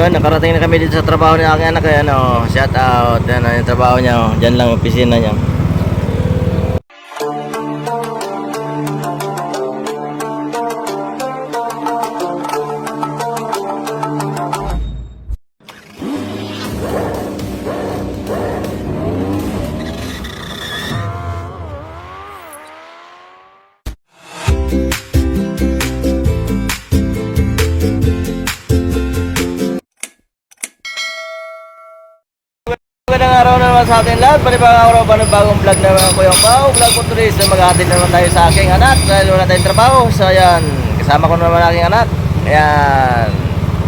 Yun, nakarating na kami dito sa trabaho ni aking anak. Kaya ano, shout out. Yan ang trabaho niya. oh. Diyan lang yung opisina niya. Naman sa atin lahat. Panibagong araw pa ng bagong vlog na mga Kuyang Pao. Vlog po tuloy na maghatid na naman tayo sa aking anak dahil wala tayong trabaho. So ayan, kasama ko naman aking anak. Ayan.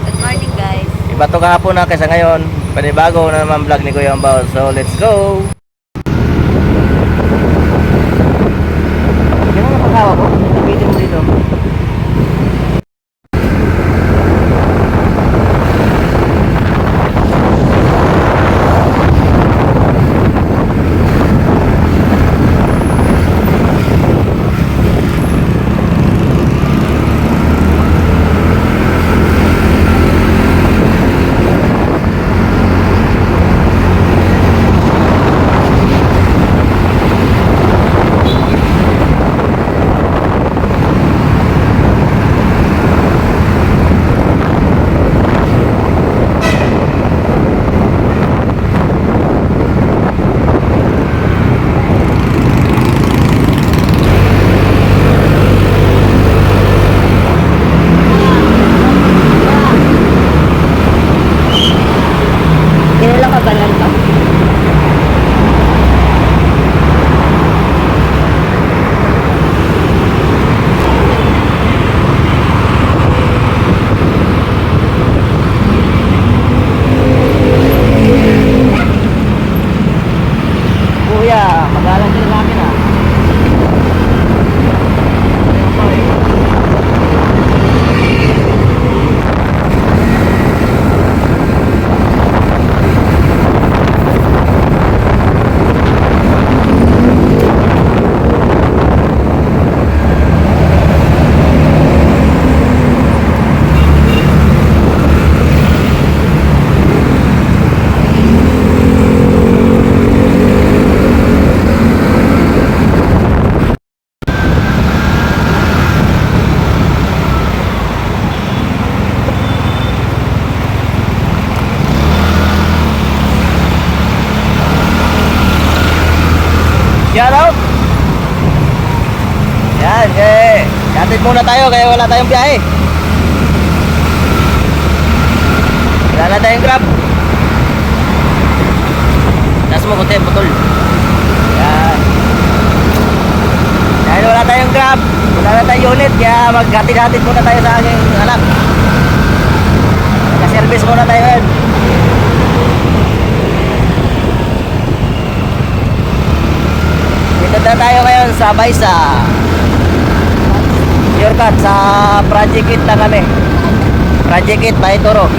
Good morning, guys. Iba to kahapon na kaysa ngayon. Panibago na naman vlog ni Kuya Ambao. So let's go! Yan, eh. Yatid muna tayo kaya wala tayong biyahe. Wala na tayong grab. Taas mo konti, putol. Yan. Dahil wala tayong grab, wala na tayong unit, kaya maghatid-hatid muna tayo sa aking anak. Naka-service muna tayo ngayon. Dito na tayo ngayon sa Cut sa Project It lang kami. Project It, Maituro.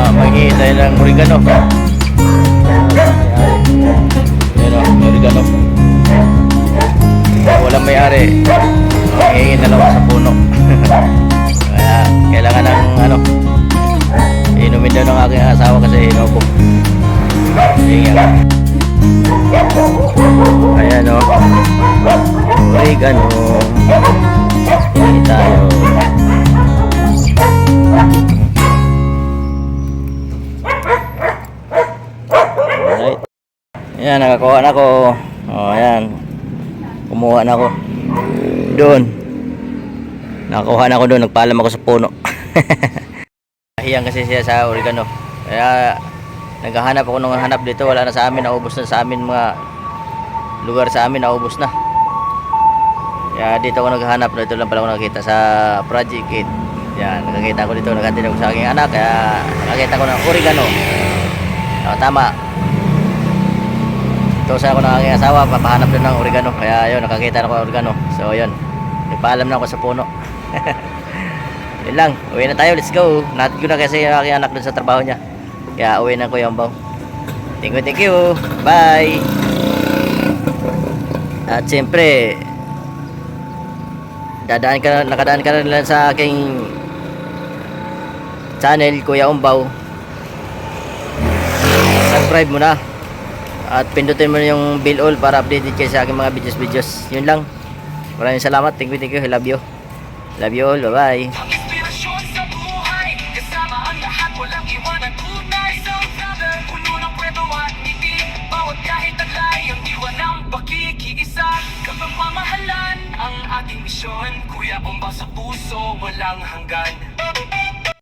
Ayan tayo ng oregano. Ayan. Ayan o, oregano. walang may-ari. Hingin na lang sa puno. Kaya kailangan ng ano, inumin daw ng aking asawa kasi inubo. Hingin. Ayan o. Oregano. Hindi tayo. Ayan, nakakuha na ako. O, ayan. Kumuha na ako. Doon. Nakakuha na ako doon. Nagpaalam ako sa puno. Hiyang kasi siya sa oregano. Kaya, naghahanap ako ng hanap dito. Wala na sa amin. Naubos na sa amin mga lugar sa amin. Naubos na. Kaya dito ako naghahanap. Dito lang pala ako nakita sa Project 8. Yan, nakakita ko dito. Naghatid ako sa aking anak. Kaya, nakakita ko ng oregano. O, tama. Ito sa ako ng aking asawa, papahanap din ng oregano. Kaya yun, nakakita na ako ng oregano. So yun, nagpaalam na ako sa puno. yun lang, uwi na tayo, let's go. Natin ko na kasi yung aking anak dun sa trabaho niya. Kaya uwi na ko yung baw. Thank you, thank you. Bye. At siyempre, dadaan ka, nakadaan ka na lang sa aking channel, Kuya Umbaw. Subscribe mo na. At pindutin mo na yung bell all para updated kayo sa aking mga videos videos. Yun lang. Maraming salamat. Thank you, thank you. I love you. Love you all. Bye-bye. Pakikiisa Kapamamahalan Ang ating misyon Kuya Bomba sa puso Walang hanggan